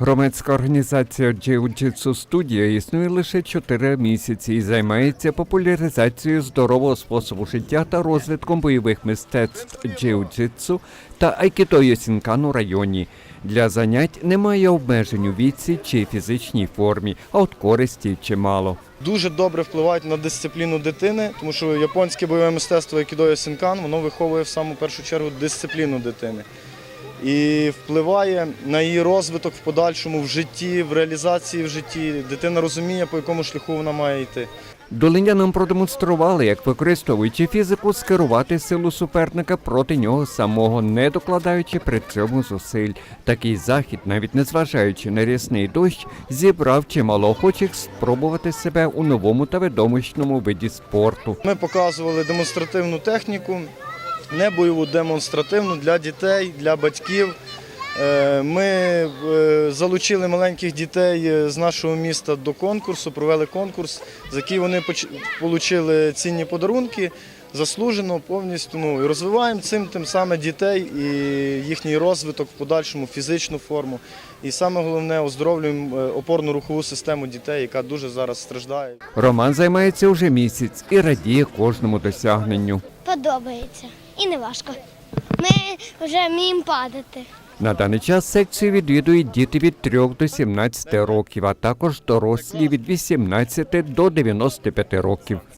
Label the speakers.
Speaker 1: Громадська організація Jiu-Jitsu студія існує лише 4 місяці і займається популяризацією здорового способу життя та розвитком бойових мистецтв Jiu-Jitsu та Айкідо Йосінкан у районі. Для занять немає обмежень у віці чи фізичній формі, а от користі чимало.
Speaker 2: дуже добре впливають на дисципліну дитини, тому що японське бойове мистецтво Акідо Сінкан воно виховує в саму першу чергу дисципліну дитини. І впливає на її розвиток в подальшому в житті, в реалізації в житті. Дитина розуміє, по якому шляху вона має йти.
Speaker 1: Долинянам продемонстрували, як використовуючи фізику, скерувати силу суперника проти нього самого, не докладаючи при цьому зусиль. Такий захід, навіть незважаючи на рясний дощ, зібрав чимало охочих спробувати себе у новому та відомочному виді спорту.
Speaker 2: Ми показували демонстративну техніку, не бойову демонстративну для дітей, для батьків. Е, Ми е, залучили маленьких дітей е, з нашого міста до конкурсу, провели конкурс, за який вони отримали цінні подарунки, заслужено повністю. Ну, і розвиваємо цим тим саме дітей і їхній розвиток в подальшому, фізичну форму. І саме головне оздоровлюємо опорно-рухову систему дітей, яка дуже зараз страждає.
Speaker 1: Роман займається уже місяць і радіє кожному досягненню.
Speaker 3: Подобається і не важко. Ми вже вміємо падати.
Speaker 1: На даний час секцію відвідують діти від 3 до 17 років, а також дорослі від 18 до 95 років.